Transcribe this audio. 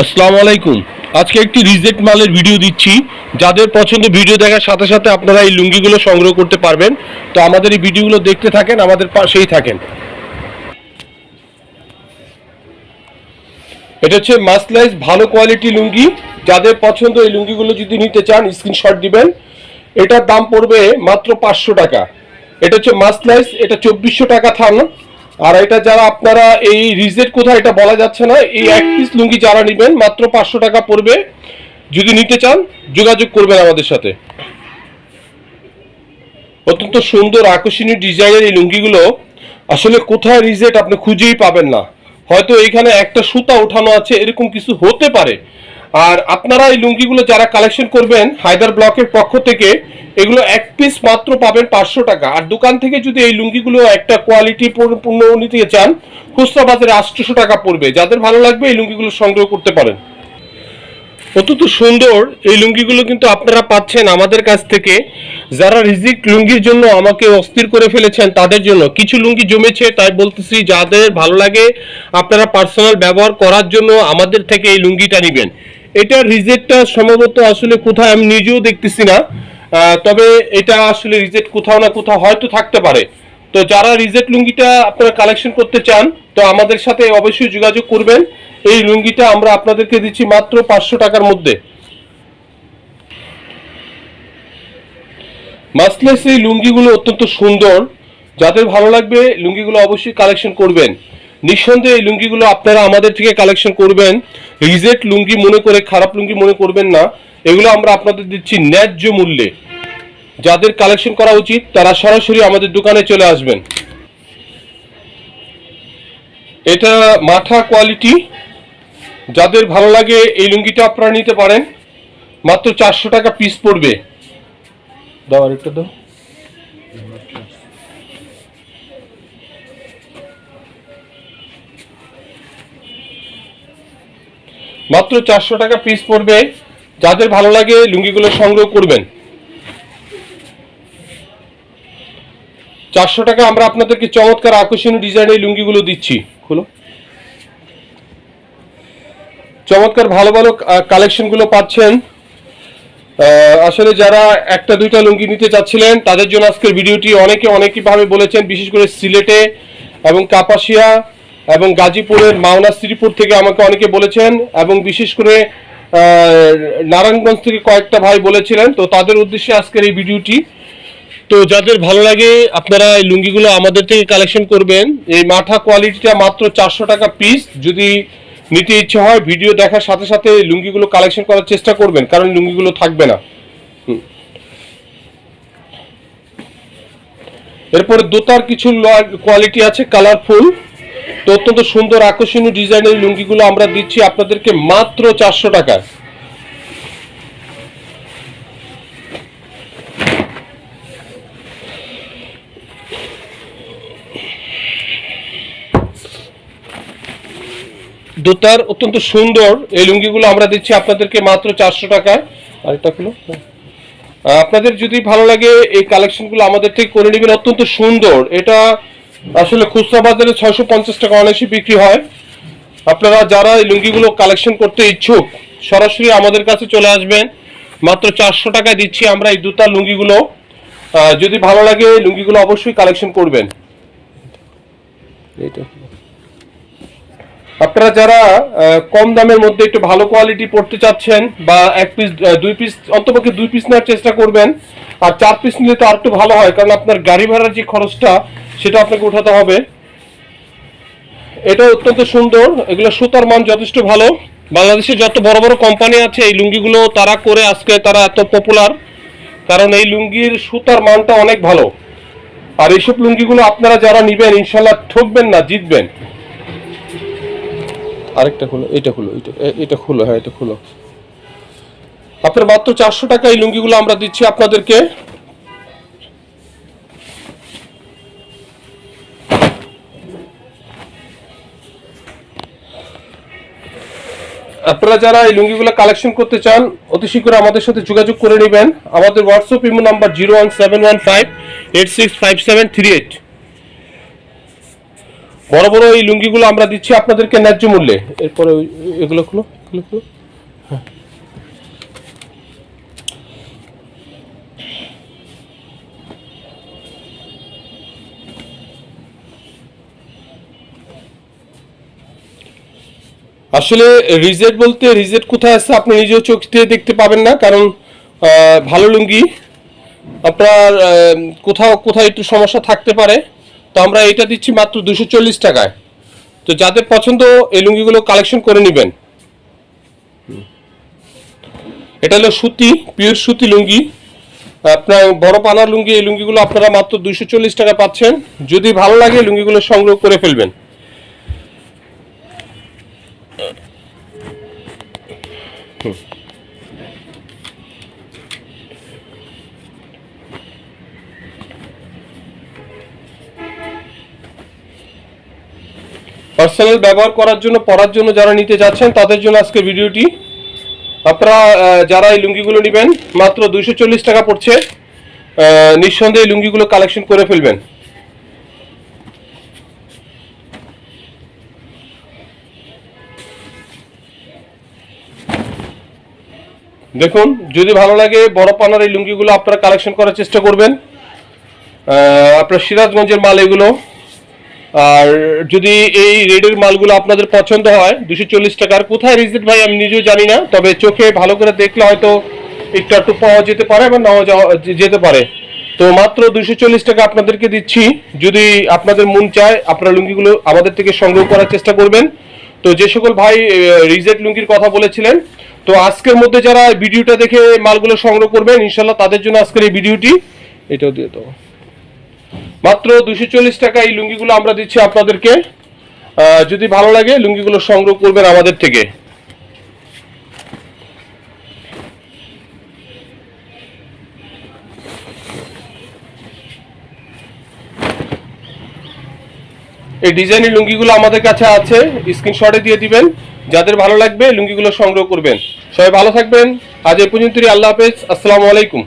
আসসালামু আলাইকুম। আজকে একটি রিজেক্ট মালের ভিডিও দিচ্ছি। যাদের পছন্দ ভিডিও দেখার সাথে সাথে আপনারা এই লুঙ্গিগুলো সংগ্রহ করতে পারবেন। তো আমাদের এই ভিডিওগুলো দেখতে থাকেন, আমাদের পাশেই থাকেন। এটা হচ্ছে মাসলাইজ ভালো কোয়ালিটি লুঙ্গি। যাদের পছন্দ এই লুঙ্গিগুলো যদি নিতে চান স্ক্রিনশট দিবেন। এটার দাম পড়বে মাত্র পাঁচশো টাকা। এটা হচ্ছে মাসলাইজ এটা চব্বিশশো টাকা থান। আর এটা যারা আপনারা এই রিজেট কোথায়, এটা বলা যাচ্ছে না, এই এক পিস লুঙ্গি যারা নেবেন, মাত্র পাঁচশো টাকা পড়বে। যদি নিতে চান, যোগাযোগ করবেন আমাদের সাথে। অত্যন্ত সুন্দর, আকর্ষণীয় ডিজাইনের এই লুঙ্গিগুলো, আসলে কোথায় রিজেট আপনি খুঁজেই পাবেন না। হয়তো এখানে একটা সুতা ওঠানো আছে, এরকম কিছু হতে পারে। আর আপনারা এই লুঙ্গিগুলো যারা কালেকশন করবেন, হায়দার ব্লকের পক্ষ থেকে, এগুলো এক পিস মাত্র পাবেন পাঁচশো টাকা। আর দোকান থেকে যদি এই লুঙ্গিগুলো একটা কোয়ালিটি পূর্ণ নিতে চান, খুচরা বাজারে আটশোশো টাকা পড়বে। যাদের ভালো লাগবে, এই লুঙ্গিগুলো সংগ্রহ করতে পারেন। অত্যন্ত সুন্দর এই লুঙ্গিগুলো কিন্তু আপনারা পাচ্ছেন আমাদের কাছ থেকে। যারা রিজিক লুঙ্গির জন্য আমাকে অস্থির করে ফেলেছেন, তাদের জন্য। কিছু লুঙ্গি জমেছে, তাই বলতেছি, যাদের ভালো লাগে, আপনারা পার্সোনাল ব্যবহার করার জন্য আমাদের থেকে এই লুঙ্গিটা নেবেন। এটা রিজেক্টটা সম্ভবত আসলে কোথায় আমি নিজেও দেখতেছি না। তবে এটা আসলে রিজেক্ট কোথাও না কোথাও হয়তো থাকতে পারে। তো যারা রিজেক্ট লুঙ্গিটা আপনারা কালেকশন করতে চান, তো আমাদের সাথে অবশ্যই যোগাযোগ করবেন। এই লুঙ্গিটা আমরা আপনাদেরকে দিচ্ছি মাত্র পাঁচশো টাকার মধ্যে। মাসলেস এই লুঙ্গিগুলো অত্যন্ত সুন্দর। যাদের ভালো লাগবে লুঙ্গিগুলো অবশ্যই কালেকশন করবেন। নিঃসন্দেহে এই লুঙ্গিগুলো আপনারা আমাদের থেকে কালেকশন করবেন। রিজেক্ট লুঙ্গি মনে করে, খারাপ লুঙ্গি মনে করবেন না। এগুলো আমরা আপনাদের দিচ্ছি ন্যায্য মূল্যে। যাদের কালেকশন করা উচিত, তারা সরাসরি আমাদের দোকানে চলে আসবেন। এটা মাথা কোয়ালিটি যাদের ভালো লাগে, এই লুঙ্গিটা আপনারা নিতে পারেন। মাত্র চারশো টাকা পিস পড়বে। দাও আরেকটা দাও। মাত্র চারশো টাকা পিস পড়বে। যাদের ভালো লাগে লুঙ্গিগুলো সংগ্রহ করবেন। চারশো টাকা আমরা আপনাদেরকে চমৎকার আকর্ষণীয় ডিজাইনের লুঙ্গিগুলো দিচ্ছি। খুলো। চমৎকার ভালো ভালো কালেকশনগুলো পাচ্ছেন। আসলে যারা একটা দুইটা লুঙ্গি নিতে চাচ্ছিলেন, তাদের জন্য আজকের ভিডিওটি অনেকে অনেকভাবে বলেছেন, বিশেষ করে সিলেটে এবং কাপাসিয়া। এবং গাজীপুরের মাওনা শ্রীপুর থেকে আমাকে অনেকে বলেছেন এবং বিশেষ করে নারায়ণগঞ্জ থেকে কয়েকটা ভাই বলেছিলেন, তো তাদের উদ্দেশ্যে আজকের এই ভিডিওটি। তো যাদের ভালো লাগে, আপনারা এই লুঙ্গিগুলো আমাদের থেকে কালেকশন করবেন। এই মাঠা কোয়ালিটিটা মাত্র চারশো টাকা পিস যদি নিতে ইচ্ছে হয়, ভিডিও দেখার সাথে সাথে লুঙ্গিগুলো কালেকশন করার চেষ্টা করবেন, কারণ লুঙ্গিগুলো থাকবে না। এরপরে দোতার কিছু কোয়ালিটি আছে কালারফুল তো অত্যন্ত সুন্দর আকর্ষণীয় ডিজাইনের লুঙ্গিগুলো আমরা দিচ্ছি আপনাদেরকে মাত্র চারশো টাকায়। দোতার অত্যন্ত সুন্দর এই লুঙ্গিগুলো আমরা দিচ্ছি আপনাদেরকে মাত্র চারশো টাকায়। আরেকটা খুলো। আপনাদের যদি ভালো লাগে এই কালেকশনগুলো আমাদের থেকে করে নেবেন, অত্যন্ত সুন্দর। এটা আসলে খুচরা বাজারে ছয়শো পঞ্চাশ টাকা অনায়াসে বিক্রি হয়। আপনারা যারা এই লুঙ্গিগুলো কালেকশন করতে ইচ্ছুক, সরাসরি আমাদের কাছে চলে আসবেন। মাত্র চারশো টাকায় দিচ্ছি আমরা এই দুতার লুঙ্গিগুলো। যদি ভালো লাগে লুঙ্গিগুলো অবশ্যই কালেকশন করবেন। আপনারা যারা কম দামের মধ্যে একটু ভালো কোয়ালিটি পড়তে চাচ্ছেন বা এক পিস দুই পিস অন্তপক্ষে দুই পিস নেওয়ার চেষ্টা করবেন, আর চার পিস নিলে তো আর একটু ভালো হয়, কারণ আপনার গাড়ি ভাড়ার যে খরচটা সেটা আপনাকে উঠাতে হবে। এটা অত্যন্ত সুন্দর। এগুলো সুতার মান যথেষ্ট ভালো। বাংলাদেশে যত বড় বড় কোম্পানি আছে, এই লুঙ্গিগুলো তারা করে আজকে তারা এত পপুলার কারণ এই লুঙ্গির সুতার মানটা অনেক ভালো। আর এইসব লুঙ্গিগুলো আপনারা যারা নিবেন ইনশাল্লাহ ঠকবেন না, জিতবেন। আরেকটা খুলো এটা খুলো এটা এটা খুলো হ্যাঁ এটা খুলো। আপনার মাত্র চারশো টাকা এই লুঙ্গিগুলো আমরা দিচ্ছি আপনাদেরকে। আপনারা যারা এই লুঙ্গিগুলো কালেকশন করতে চান, অতি শীঘ্র আমাদের সাথে যোগাযোগ করে নেবেন। আমাদের WhatsApp imo number zero one seven one five eight six five seven three eight বড় বড় এই লুঙ্গিগুলো আমরা দিচ্ছি আপনাদেরকে ন্যায্য মূল্যে। এরপরে এগুলো খুলো খুলো খুলো। আসলে রিজেট বলতে রিজেট কোথায় আছে আপনি নিজেও চোখ দিয়ে দেখতে পাবেন না, কারণ ভালো লুঙ্গি, আপনার কোথাও কোথাও একটু সমস্যা থাকতে পারে, তো আমরা এটা দিচ্ছি মাত্র দুশো চল্লিশ টাকায়। তো যাদের পছন্দ এই লুঙ্গিগুলো কালেকশন করে নেবেন। এটা হলো সুতি পিওর সুতি লুঙ্গি। আপনার বড় পানার লুঙ্গি, এই লুঙ্গিগুলো আপনারা মাত্র দুশো চল্লিশ টাকা পাচ্ছেন। যদি ভালো লাগে লুঙ্গিগুলো সংগ্রহ করে ফেলবেন। পার্সোনাল ব্যবহার করার জন্য, পড়ার জন্য যারা নিতে যাচ্ছেন, তাদের জন্য আজকের ভিডিওটি। আপনারা যারা এই লুঙ্গিগুলো নেবেন, মাত্র দুইশো চল্লিশ টাকা পড়ছে নিঃসন্দেহে লুঙ্গিগুলো কালেকশন করে ফেলবেন। দেখুন, যদি ভালো লাগে বড় পানার এই লুঙ্গিগুলো আপনারা কালেকশন করার চেষ্টা করবেন। আপনার সিরাজগঞ্জের মাল এগুলো। আর যদি এই রেডের মালগুলো আপনাদের পছন্দ হয়, দুশো চল্লিশ টাকার, কোথায় রিজেট ভাই আমি নিজেও জানি না, তবে চোখে ভালো করে দেখলে হয়তো একটু একটু পাওয়া যেতে পারে বা নাও যাওয়া যেতে পারে। তো মাত্র দুশো চল্লিশ টাকা আপনাদেরকে দিচ্ছি। যদি আপনাদের মন চায়, আপনারা লুঙ্গিগুলো আমাদের থেকে সংগ্রহ করার চেষ্টা করবেন। তো যে সকল ভাই রিজেট লুঙ্গির কথা বলেছিলেন তো আজকের মধ্যে যারা ভিডিওটা দেখে মালগুলো সংগ্রহ করবেন, ইনশাল্লাহ তাদের জন্য আজকের এই ভিডিওটি এটাও দিয়ে দেবো মাত্র দুশো চল্লিশ টাকা এই লুঙ্গিগুলো আমরা দিচ্ছি আপনাদেরকে। যদি ভালো লাগে লুঙ্গিগুলো সংগ্রহ করবেন আমাদের থেকে। এই ডিজাইনের লুঙ্গিগুলো আমাদের কাছে আছে স্ক্রিনশটে দিয়ে দিবেন। যাদের ভালো লাগবে, লুঙ্গিগুলো সংগ্রহ করবেন। সবাই ভালো থাকবেন। আজ এই পর্যন্তই, আল্লাহ হাফেজ। আসসালামু আলাইকুম।